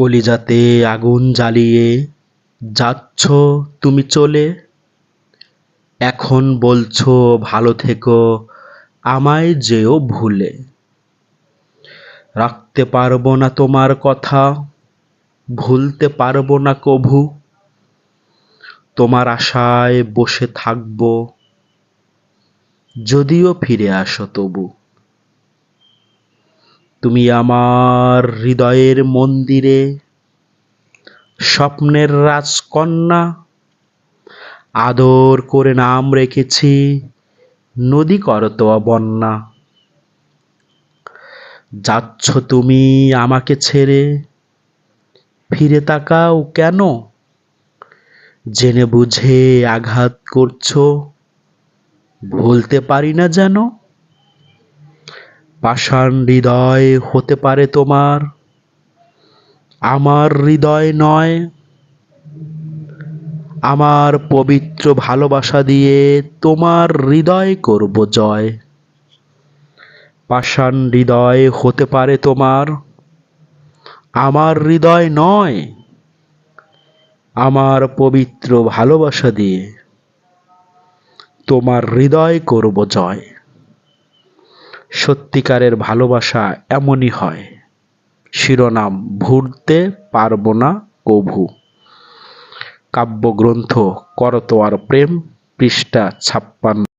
কলিজাতে আগুন জ্বালিয়ে যাচ্ছ তুমি চলে? এখন বলছো, ভালো থেকো, আমায় যেও ভুলে। রাখতে পারব না তোমার কথা, ভুলতে পারব না কভু। তোমার আশায় বসে থাকব, যদিও ফিরে আসো তবু। তুমি আমার হৃদয়ের মন্দিরে, স্বপ্নের রাজকন্যা, আদর করে নাম রেখেছি নদী করতোয়া বন্যা। যাচ্ছ তুমি আমাকে ছেড়ে, ফিরে তাকাও কেন? জেনে বুঝে আঘাত করছ, ভুলতে পারি না যেন? পাষাণ হৃদয় হতে পারে তোমার, আমার হৃদয় নয়। আমার পবিত্র ভালোবাসা দিয়ে তোমার হৃদয় করব জয়। পাষাণ হৃদয় হতে পারে তোমার, আমার হৃদয় নয়। আমার পবিত্র ভালোবাসা দিয়ে তোমার হৃদয় করব জয়। সত্যিকারের ভালোবাসা এমনই হয়। শিরোনাম ভুলতে পারব না কভু কাব্যগ্রন্থ করতোয়ার প্রেম পৃষ্ঠা ছাপ্পান্ন।